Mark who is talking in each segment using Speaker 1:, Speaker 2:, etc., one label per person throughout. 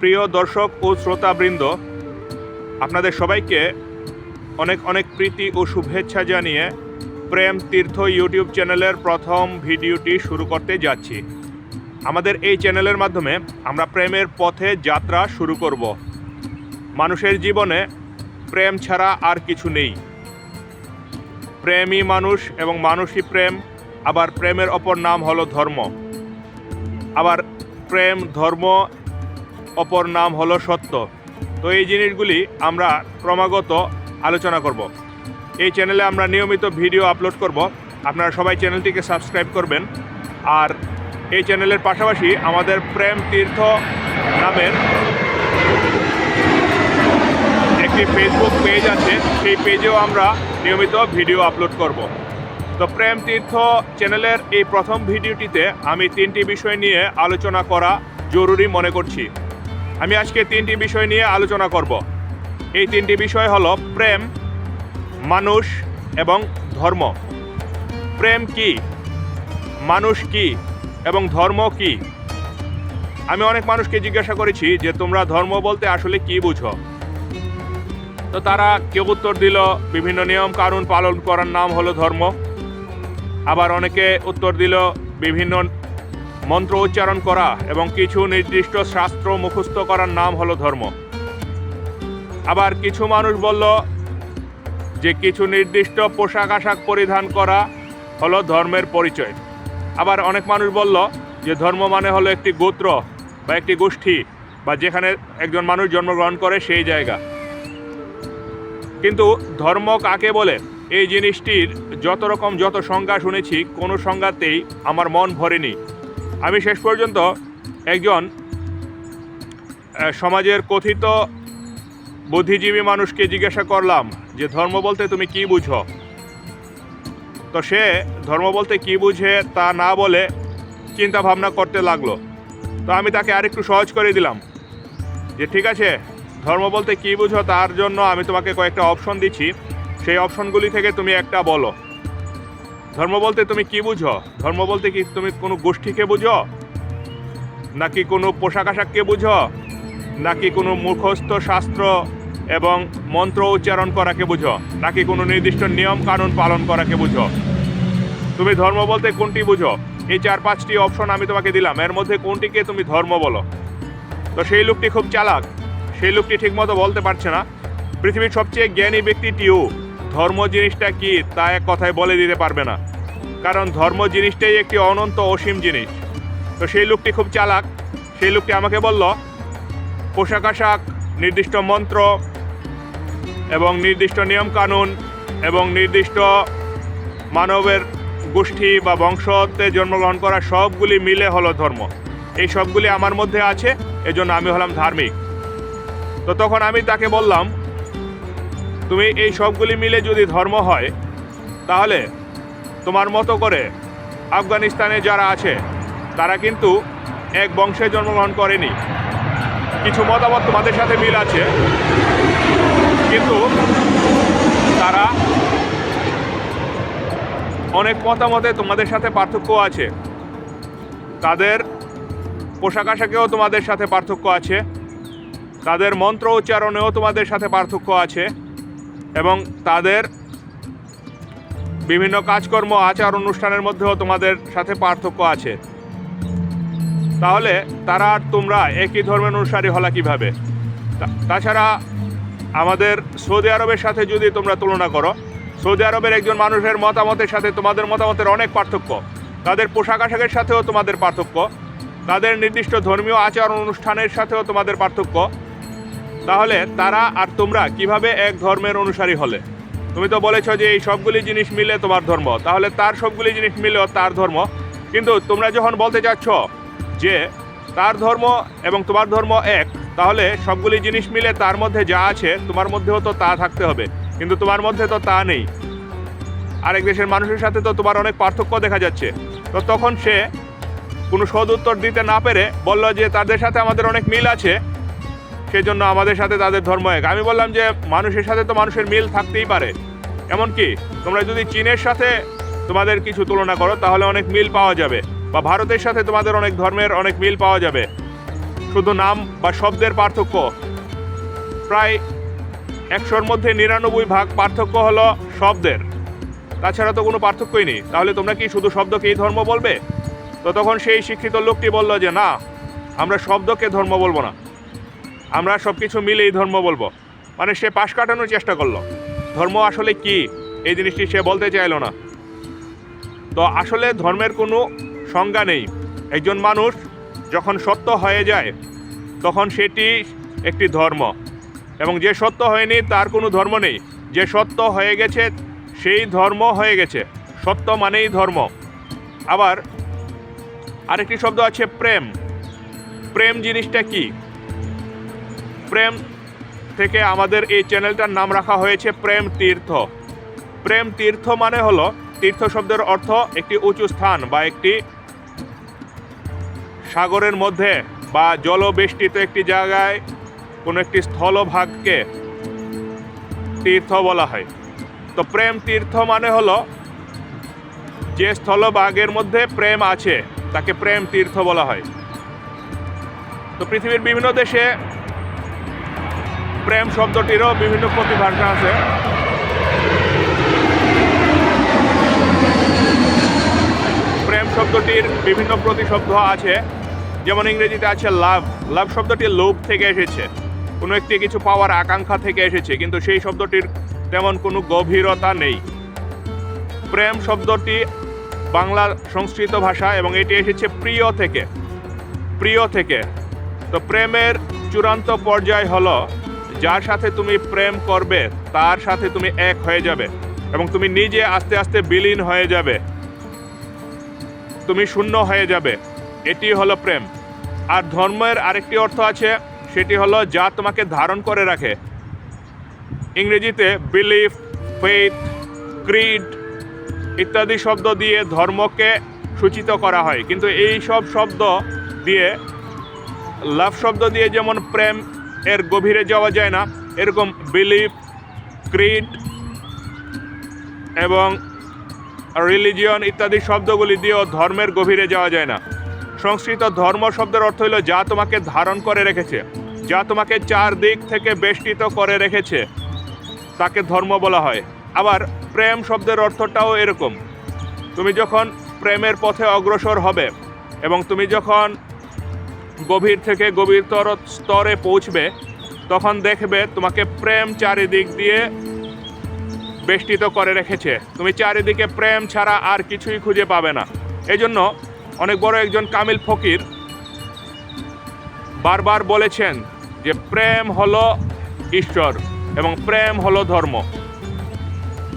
Speaker 1: প্রিয় দর্শক ও শ্রোতাবৃন্দ, আপনাদের সবাইকে অনেক অনেক প্রীতি ও শুভেচ্ছা জানিয়ে প্রেম তীর্থ ইউটিউব চ্যানেলের প্রথম ভিডিওটি শুরু করতে যাচ্ছি। আমাদের এই চ্যানেলের মাধ্যমে আমরা প্রেমের পথে যাত্রা শুরু করব। মানুষের জীবনে প্রেম ছাড়া আর কিছু নেই। প্রেমই মানুষ এবং মানুষই প্রেম, আবার প্রেমের অপর নাম হলো ধর্ম। আবার প্রেম, ধর্ম অপর নাম হলো সত্য। তো এই জিনিসগুলি আমরা ক্রমাগত আলোচনা করব। এই চ্যানেলে আমরা নিয়মিত ভিডিও আপলোড করব। আপনারা সবাই চ্যানেলটিকে সাবস্ক্রাইব করবেন। আর এই চ্যানেলের পাশাপাশি আমাদের প্রেম তীর্থ নামের একটি ফেসবুক পেজ আছে। সেই পেজেও আমরা নিয়মিত ভিডিও আপলোড করব। তো প্রেম তীর্থ চ্যানেলের এই প্রথম ভিডিওটিতে আমি তিনটি বিষয় নিয়ে আলোচনা করা জরুরি মনে করছি। আমি আজকে তিনটি বিষয় নিয়ে আলোচনা করব। এই তিনটি বিষয় হলো প্রেম, মানুষ এবং ধর্ম। প্রেম কি? মানুষ কি? এবং ধর্ম কি? আমি অনেক মানুষকে জিজ্ঞাসা করেছি যে, তোমরা ধর্ম বলতে আসলে কি বুঝো? তো তারা কেউ উত্তর দিল, বিভিন্ন নিয়ম কানুন পালন করার নাম হলো ধর্ম। আবার অনেকে উত্তর দিল, বিভিন্ন মন্ত্র উচ্চারণ করা এবং কিছু নির্দিষ্ট শাস্ত্র মুখস্থ করার নাম হলো ধর্ম। আবার কিছু মানুষ বলল যে কিছু নির্দিষ্ট পোশাক আশাক পরিধান করা হলো ধর্মের পরিচয়। আবার অনেক মানুষ বলল যে ধর্ম মানে হলো একটি গোত্র বা একটি গোষ্ঠী বা যেখানে একজন মানুষ জন্মগ্রহণ করে সেই জায়গা। কিন্তু ধর্ম কাকে বলে? এই জিনিসটির যত রকম যত সংজ্ঞা শুনেছি, কোনো সংজ্ঞাতেই আমার মন ভরেনি। আমি শেষ পর্যন্ত একজন সমাজের কথিত বুদ্ধিজীবী মানুষকে জিজ্ঞাসা করলাম যে ধর্ম বলতে তুমি কি বুঝো? তো সে ধর্ম বলতে কি বুঝে তা না বলে চিন্তা ভাবনা করতে লাগল। তো আমি তাকে আরেকটু সহজ করে দিলাম যে ঠিক আছে, ধর্ম বলতে কি বুঝো তার জন্য আমি তোমাকে কয়েকটা অপশন দিচ্ছি। সেই অপশনগুলি থেকে তুমি একটা বলো। ধর্ম বলতে তুমি কি বুঝো? ধর্ম বলতে কি তুমি কোনো গোষ্ঠীকে বুঝো? নাকি কোনো পোশাক আশাককে বুঝো? নাকি কোনো মুখস্থ শাস্ত্র এবং মন্ত্র উচ্চারণ করাকে বুঝো? নাকি কোনো নির্দিষ্ট নিয়ম কানুন পালন করাকে বুঝো? তুমি ধর্ম বলতে কোনটি বুঝো? এই চার পাঁচটি অপশন আমি তোমাকে দিলাম। এর মধ্যে কোনটিকে তুমি ধর্ম বলো? তো সেই লোকটি খুব চালাক। সেই লোকটি ঠিকমতো বলতে পারছে না। পৃথিবীর সবচেয়ে জ্ঞানী ব্যক্তিটিও ধর্ম জিনিসটা কি, তা এক কথায় বলে দিতে পারবে না। কারণ ধর্ম জিনিসটাই একটি অনন্ত অসীম জিনিস। তো সেই লোকটি খুব চালাক। সেই লোকটি আমাকে বলল, পোশাক আশাক, নির্দিষ্ট মন্ত্র এবং নির্দিষ্ট নিয়ম কানুন এবং নির্দিষ্ট মানবের গোষ্ঠী বা বংশতে জন্মগ্রহণ করা সবগুলি মিলে হলো ধর্ম। এই সবগুলি আমার মধ্যে আছে, এজন্য আমি হলাম ধার্মিক। তো তখন আমি তাকে বললাম তুমি এই সবগুলি মিলে যদি ধর্ম হয়, তাহলে তোমার মতো করে আফগানিস্তানে যারা আছে, তারা কিন্তু এক বংশে জন্মগ্রহণ করেনি। কিছু মতামত তোমাদের সাথে মিল আছে, কিন্তু তারা অনেক মতামতে তোমাদের সাথে পার্থক্য আছে। তাদের পোশাক আশাকেও তোমাদের সাথে পার্থক্য আছে। তাদের মন্ত্র উচ্চারণেও তোমাদের সাথে পার্থক্য আছে। এবং তাদের বিভিন্ন কাজকর্ম, আচার অনুষ্ঠানের মধ্যেও তোমাদের সাথে পার্থক্য আছে। তাহলে তারা আর তোমরা একই ধর্মের অনুসারী হলা কীভাবে? তাছাড়া আমাদের সৌদি আরবের সাথে যদি তোমরা তুলনা করো, সৌদি আরবের একজন মানুষের মতামতের সাথে তোমাদের মতামতের অনেক পার্থক্য। তাদের পোশাক আশাকের সাথেও তোমাদের পার্থক্য। তাদের নির্দিষ্ট ধর্মীয় আচার অনুষ্ঠানের সাথেও তোমাদের পার্থক্য। তাহলে তারা আর তোমরা কীভাবে এক ধর্মের অনুসারী হলে? তুমি তো বলেছ যে এই সবগুলি জিনিস মিলে তোমার ধর্ম। তাহলে তার সবগুলি জিনিস মিলেও তার ধর্ম। কিন্তু তোমরা যখন বলতে চাচ্ছ যে তার ধর্ম এবং তোমার ধর্ম এক, তাহলে সবগুলি জিনিস মিলে তার মধ্যে যা আছে, তোমার মধ্যেও তো তা থাকতে হবে। কিন্তু তোমার মধ্যে তো তা নেই। আরেক দেশের মানুষের সাথে তো তোমার অনেক পার্থক্য দেখা যাচ্ছে। তো তখন সে কোনো সদ উত্তর দিতে না পেরে বলল যে তাদের সাথে আমাদের অনেক মিল আছে। সেই জন্য আমাদের সাথে তাদের ধর্ম এক। আমি বললাম যে, মানুষের সাথে তো মানুষের মিল থাকতেই পারে। এমনকি তোমরা যদি চীনের সাথে তোমাদের কিছু তুলনা করো, তাহলে অনেক মিল পাওয়া যাবে। বা ভারতের সাথে তোমাদের অনেক ধর্মের অনেক মিল পাওয়া যাবে। শুধু নাম বা শব্দের পার্থক্য। প্রায় একশোর মধ্যে নিরানব্বই ভাগ পার্থক্য হলো শব্দের। তাছাড়া তো কোনো পার্থক্যই নেই। তাহলে তোমরা কি শুধু শব্দকেই ধর্ম বলবে? তো তখন সেই শিক্ষিত লোকটি বলল যে, না, আমরা শব্দকে ধর্ম বলব না। আমরা সব কিছু মিলেই ধর্ম বলব। মানে সে পাশ কাটানোর চেষ্টা করল। ধর্ম আসলে কি? এই জিনিসটি সে বলতে চাইলো না। তো আসলে ধর্মের কোনো সংজ্ঞা নেই। একজন মানুষ যখন সত্য হয়ে যায়, তখন সেটি একটি ধর্ম। এবং যে সত্য হয়নি, তার কোনো ধর্ম নেই। যে সত্য হয়ে গেছে, সেই ধর্ম হয়ে গেছে। সত্য মানেই ধর্ম। আবার আরেকটি শব্দ আছে প্রেম। প্রেম জিনিসটা কি? প্রেম থেকে আমাদের এই চ্যানেলটার নাম রাখা হয়েছে প্রেম তীর্থ। প্রেম তীর্থ মানে হলো তীর্থ শব্দের অর্থ একটি উঁচু স্থান বা একটি সাগরের মধ্যে বা জলবেষ্টিত একটি জায়গায় কোনো একটি স্থলভাগকে তীর্থ বলা হয়। তো প্রেম তীর্থ মানে হলো যে স্থলভাগের মধ্যে প্রেম আছে, তাকে প্রেম তীর্থ বলা হয়। তো পৃথিবীর বিভিন্ন দেশে প্রেম শব্দটিরও বিভিন্ন প্রতিভাষা আছে। প্রেম শব্দটির বিভিন্ন প্রতিশব্দ আছে। যেমন ইংরেজিতে আছে লাভ লাভ শব্দটি লোভ থেকে এসেছে। কোনো একটি কিছু পাওয়ার আকাঙ্ক্ষা থেকে এসেছে, কিন্তু সেই শব্দটির তেমন কোনো গভীরতা নেই। প্রেম শব্দটি বাংলা সংস্কৃত ভাষা এবং এটি এসেছে প্রিয় থেকে। প্রিয় থেকে। তো প্রেমের চূড়ান্ত পর্যায় হলো যার সাথে তুমি প্রেম করবে, তার সাথে তুমি এক হয়ে যাবে এবং তুমি নিজে আস্তে আস্তে বিলীন হয়ে যাবে। তুমি শূন্য হয়ে যাবে। এটি হলো প্রেম। আর ধর্মের আরেকটি অর্থ আছে, সেটি হলো যা তোমাকে ধারণ করে রাখে। ইংরেজিতে বিলিফ ফেথ ক্রিড ইত্যাদি শব্দ দিয়ে ধর্মকে সূচিত করা হয়। কিন্তু এই সব শব্দ দিয়ে লাভ শব্দ দিয়ে যেমন প্রেম এর গভীরে যাওয়া যায় না। এরকম বিলিফ ক্রিড এবং রিলিজিয়ন ইত্যাদি শব্দগুলি দিয়েও ধর্মের গভীরে যাওয়া যায় না। সংস্কৃত ধর্ম শব্দের অর্থ হলো যা তোমাকে ধারণ করে রেখেছে, যা তোমাকে চারদিক থেকে বেষ্টিত করে রেখেছে। তাকে ধর্ম বলা হয়। আবার প্রেম শব্দের অর্থটাও এরকম। তুমি যখন প্রেমের পথে অগ্রসর হবে এবং তুমি যখন গভীর থেকে গভীরতর স্তরে পৌঁছবে, তখন দেখবে তোমাকে প্রেম চারিদিক দিয়ে বেষ্টিত করে রেখেছে। তুমি চারিদিকে প্রেম ছাড়া আর কিছুই খুঁজে পাবে না। এই জন্য অনেক বড় একজন কামিল ফকির বারবার বলেছেন যে, প্রেম হলো ঈশ্বর এবং প্রেম হলো ধর্ম।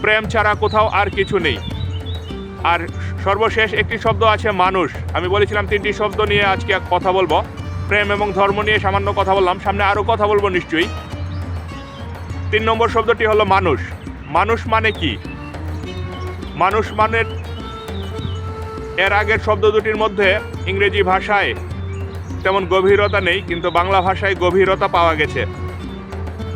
Speaker 1: প্রেম ছাড়া কোথাও আর কিছু নেই। আর সর্বশেষ একটি শব্দ আছে মানুষ। আমি বলেছিলাম তিনটি শব্দ নিয়ে আজকে কথা বলব। প্রেম এবং ধর্ম নিয়ে সামান্য কথা বললাম, সামনে আরও কথা বলব নিশ্চয়ই। তিন নম্বর শব্দটি হলো মানুষ। মানুষ মানে কি? মানুষ মানে এর আগের শব্দ দুটির মধ্যে ইংরেজি ভাষায় তেমন গভীরতা নেই, কিন্তু বাংলা ভাষায় গভীরতা পাওয়া গেছে।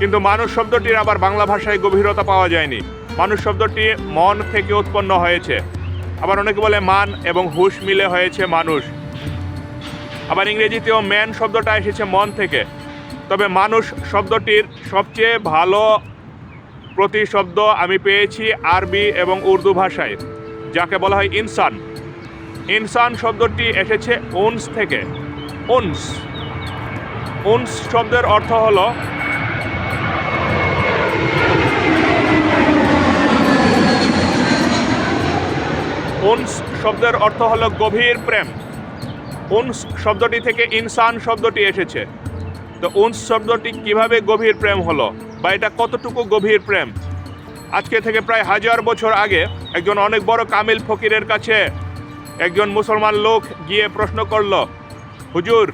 Speaker 1: কিন্তু মানুষ শব্দটির আবার বাংলা ভাষায় গভীরতা পাওয়া যায়নি। মানুষ শব্দটি মন থেকে উৎপন্ন হয়েছে। আবার অনেকে বলে মান এবং হুশ মিলে হয়েছে মানুষ। আবার ইংরেজিতেও ম্যান শব্দটা এসেছে মন থেকে। তবে মানুষ শব্দটির সবচেয়ে ভালো প্রতিশব্দ আমি পেয়েছি আরবি এবং উর্দু ভাষায়, যাকে বলা হয় ইনসান। ইনসান শব্দটি এসেছে উনস থেকে। উনস। উনস শব্দের অর্থ হলো উনস শব্দের অর্থ হলো গভীর প্রেম। উনস শব্দটি থেকে ইনসান শব্দটি এসেছে। তো উনস শব্দটি কীভাবে গভীর প্রেম হলো বা এটা কতটুকু গভীর প্রেম? আজকে থেকে প্রায় হাজার বছর আগে একজন অনেক বড় কামিল ফকিরের কাছে একজন মুসলমান লোক গিয়ে প্রশ্ন করল, হুজুর,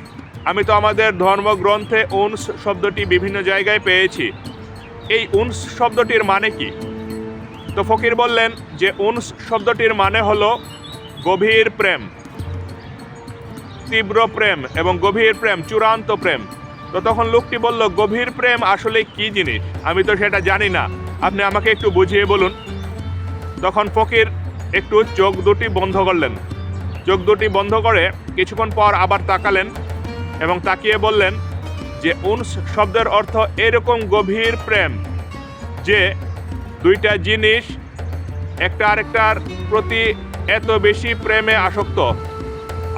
Speaker 1: আমি তো আমাদের ধর্মগ্রন্থে উনস শব্দটি বিভিন্ন জায়গায় পেয়েছি। এই উনস শব্দটির মানে কি? তো ফকির বললেন যে উনস শব্দটির মানে হলো গভীর প্রেম, তীব্র প্রেম এবং গভীর প্রেম, চূড়ান্ত প্রেম। তো তখন লোকটি বলল, গভীর প্রেম আসলে কি জিনিস? আমি তো সেটা জানি না। আপনি আমাকে একটু বুঝিয়ে বলুন। তখন ফকির একটু চোখ দুটি বন্ধ করলেন। চোখ দুটি বন্ধ করে কিছুক্ষণ পর আবার তাকালেন এবং তাকিয়ে বললেন যে, উনস শব্দের অর্থ এরকম গভীর প্রেম যে দুইটা জিনিস, একটা আরেকটার প্রতি এত বেশি প্রেমে আসক্ত।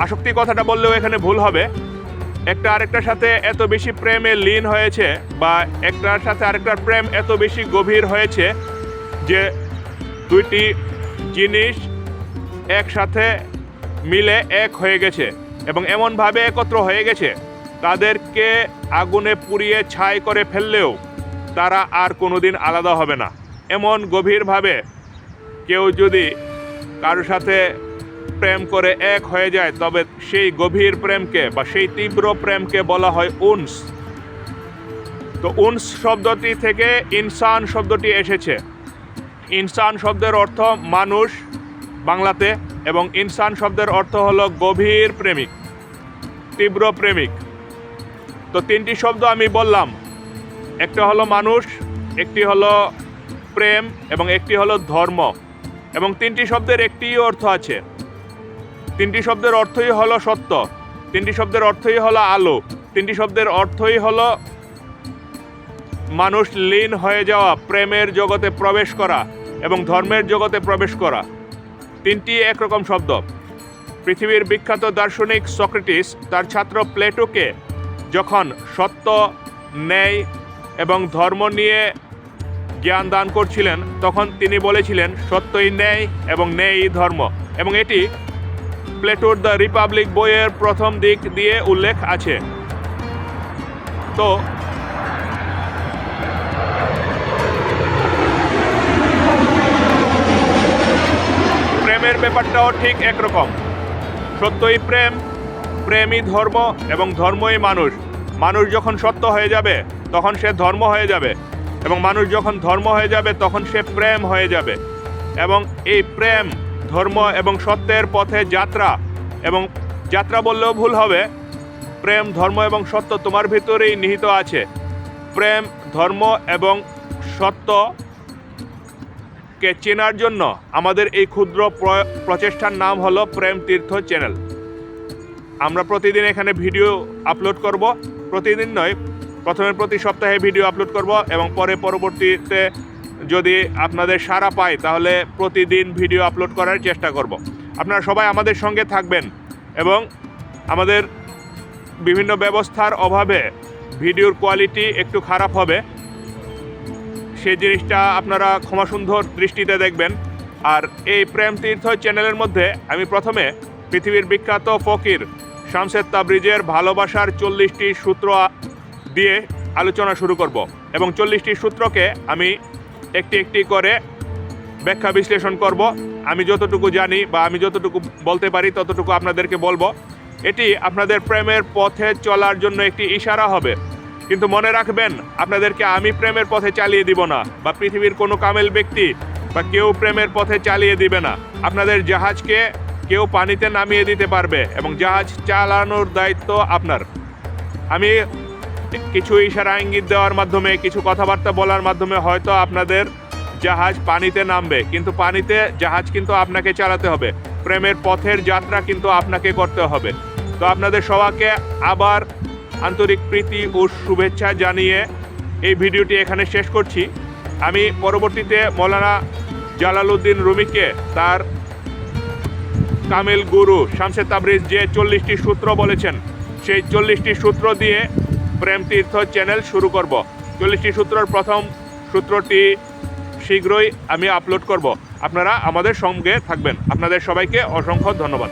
Speaker 1: আসক্তি কথাটা বললেও এখানে ভুল হবে। একটা আরেকটার সাথে এত বেশি প্রেমে লীন হয়েছে বা একটার সাথে আরেকটার প্রেম এত বেশি গভীর হয়েছে যে দুইটি জিনিস একসাথে মিলে এক হয়ে গেছে এবং এমনভাবে একত্র হয়ে গেছে, তাদেরকে আগুনে পুড়িয়ে ছাই করে ফেললেও তারা আর কোনোদিন আলাদা হবে না। এমন গভীরভাবে কেউ যদি কারোর সাথে প্রেম করে এক হয়ে যায়, তবে সেই গভীর প্রেমকে বা সেই তীব্র প্রেমকে বলা হয় উনস। তো উনস শব্দটি থেকে ইনসান শব্দটি এসেছে। ইনসান শব্দের অর্থ মানুষ বাংলাতে, এবং ইনসান শব্দের অর্থ হলো গভীর প্রেমিক, তীব্র প্রেমিক। তো তিনটি শব্দ আমি বললাম। একটা হলো মানুষ, একটি হলো প্রেম এবং একটি হলো ধর্ম এবং তিনটি শব্দের একটি অর্থ আছে। তিনটি শব্দের অর্থই হলো সত্য, তিনটি শব্দের অর্থই হলো আলো, তিনটি শব্দের অর্থই হলো মানুষ লীন হয়ে যাওয়া, প্রেমের জগতে প্রবেশ করা এবং ধর্মের জগতে প্রবেশ করা। তিনটি একরকম শব্দ। পৃথিবীর বিখ্যাত দার্শনিক সক্রেটিস তার ছাত্র প্লেটোকে যখন সত্য, ন্যায় এবং ধর্ম নিয়ে জ্ঞান দান করছিলেন, তখন তিনি বলেছিলেন, সত্যই ন্যায় এবং ন্যায়ই ধর্ম। এবং এটি প্লেটোর দ্য রিপাবলিক বইয়ের প্রথম দিক দিয়ে উল্লেখ আছে। তো প্রেমের ব্যাপারটাও ঠিক একরকম। সত্যই প্রেম, প্রেমই ধর্ম এবং ধর্মই মানুষ। মানুষ যখন সত্য হয়ে যাবে, তখন সে ধর্ম হয়ে যাবে। এবং মানুষ যখন ধর্ম হয়ে যাবে, তখন সে প্রেম হয়ে যাবে। এবং এই প্রেম, ধর্ম এবং সত্যের পথে যাত্রা এবং যাত্রা বললেও ভুল হবে। প্রেম, ধর্ম এবং সত্য তোমার ভিতরেই নিহিত আছে। প্রেম, ধর্ম এবং সত্য কে চেনার জন্য আমাদের এই ক্ষুদ্র প্র- প্রচেষ্টার নাম হলো প্রেম তীর্থ চ্যানেল। আমরা প্রতিদিন এখানে ভিডিও আপলোড করব। প্রতিদিন নয় প্রথমে প্রতি সপ্তাহে ভিডিও আপলোড করব এবং পরে পরবর্তীতে যদি আপনাদের সাড়া পাই, তাহলে প্রতিদিন ভিডিও আপলোড করার চেষ্টা করব। আপনারা সবাই আমাদের সঙ্গে থাকবেন এবং আমাদের বিভিন্ন ব্যবস্থার অভাবে ভিডিওর কোয়ালিটি একটু খারাপ হবে। সেই জিনিসটা আপনারা ক্ষমাসুন্দর দৃষ্টিতে দেখবেন। আর এই প্রেম তীর্থ চ্যানেলের মধ্যে আমি প্রথমে পৃথিবীর বিখ্যাত ফকির শামসেদ তাবরিজের ভালোবাসার চল্লিশটি সূত্র দিয়ে আলোচনা শুরু করব এবং চল্লিশটি সূত্রকে আমি একটি একটি করে ব্যাখ্যা বিশ্লেষণ করব। আমি যতটুকু জানি বা আমি যতটুকু বলতে পারি ততটুকু আপনাদেরকে বলব। এটি আপনাদের প্রেমের পথে চলার জন্য একটি ইশারা হবে। কিন্তু মনে রাখবেন, আপনাদেরকে আমি প্রেমের পথে চালিয়ে দিব না বা পৃথিবীর কোনো কামেল ব্যক্তি বা কেউ প্রেমের পথে চালিয়ে দিবে না। আপনাদের জাহাজকে কেউ পানিতে নামিয়ে দিতে পারবে এবং জাহাজ চালানোর দায়িত্ব আপনার। আমি কিছু ইশারা ইঙ্গিত দেওয়ার মাধ্যমে, কিছু কথাবার্তা বলার মাধ্যমে হয়তো আপনাদের জাহাজ পানিতে নামবে। কিন্তু পানিতে জাহাজ কিন্তু আপনাকে চালাতে হবে। প্রেমের পথের যাত্রা কিন্তু আপনাকে করতে হবে। তো আপনাদের সবাইকে আবার আন্তরিক প্রীতি ও শুভেচ্ছা জানিয়ে এই ভিডিওটি এখানে শেষ করছি। আমি পরবর্তীতে মৌলানা জালালউদ্দিন রুমিকে, তার কামিল গুরু শামসে তাবরিজ যে চল্লিশটি সূত্র বলেছেন, সেই চল্লিশটি সূত্র দিয়ে প্রেম তীর্থ চ্যানেল শুরু করব। চল্লিশটি সূত্রর প্রথম সূত্রটি শীঘ্রই আমি আপলোড করব। আপনারা আমাদের সঙ্গে থাকবেন। আপনাদের সবাইকে অসংখ্য ধন্যবাদ।